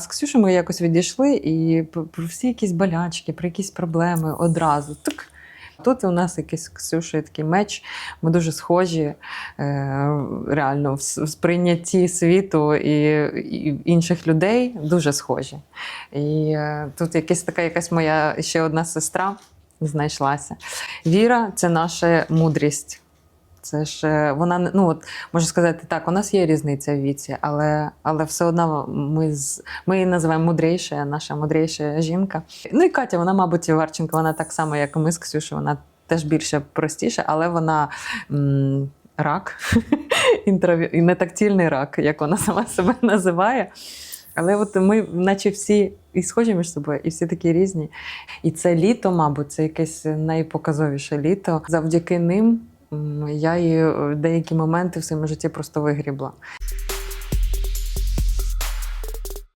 З Ксюшею ми якось відійшли і про всі якісь болячки, про якісь проблеми одразу. Так. Тут у нас якийсь з такий меч. Ми дуже схожі е, реально в сприйнятті світу і, і інших людей дуже схожі. І е, тут якась така якась моя ще одна сестра знайшлася. Віра це наша мудрість. Це ж е, вона ну от можу сказати так, у нас є різниця в віці, але, але все одно ми з ми її називаємо мудрейша, наша мудрейша жінка. Ну і Катя, вона, мабуть, Варченко, вона так само, як і ми з Ксюшею, вона теж більше простіша, але вона м, рак, не тактильний рак, як вона сама себе називає. Але от ми, наче всі і схожі між собою, і всі такі різні. І це літо, мабуть, це якесь найпоказовіше літо. Завдяки ним я її е, деякі моменти в своєму житті просто вигрібла.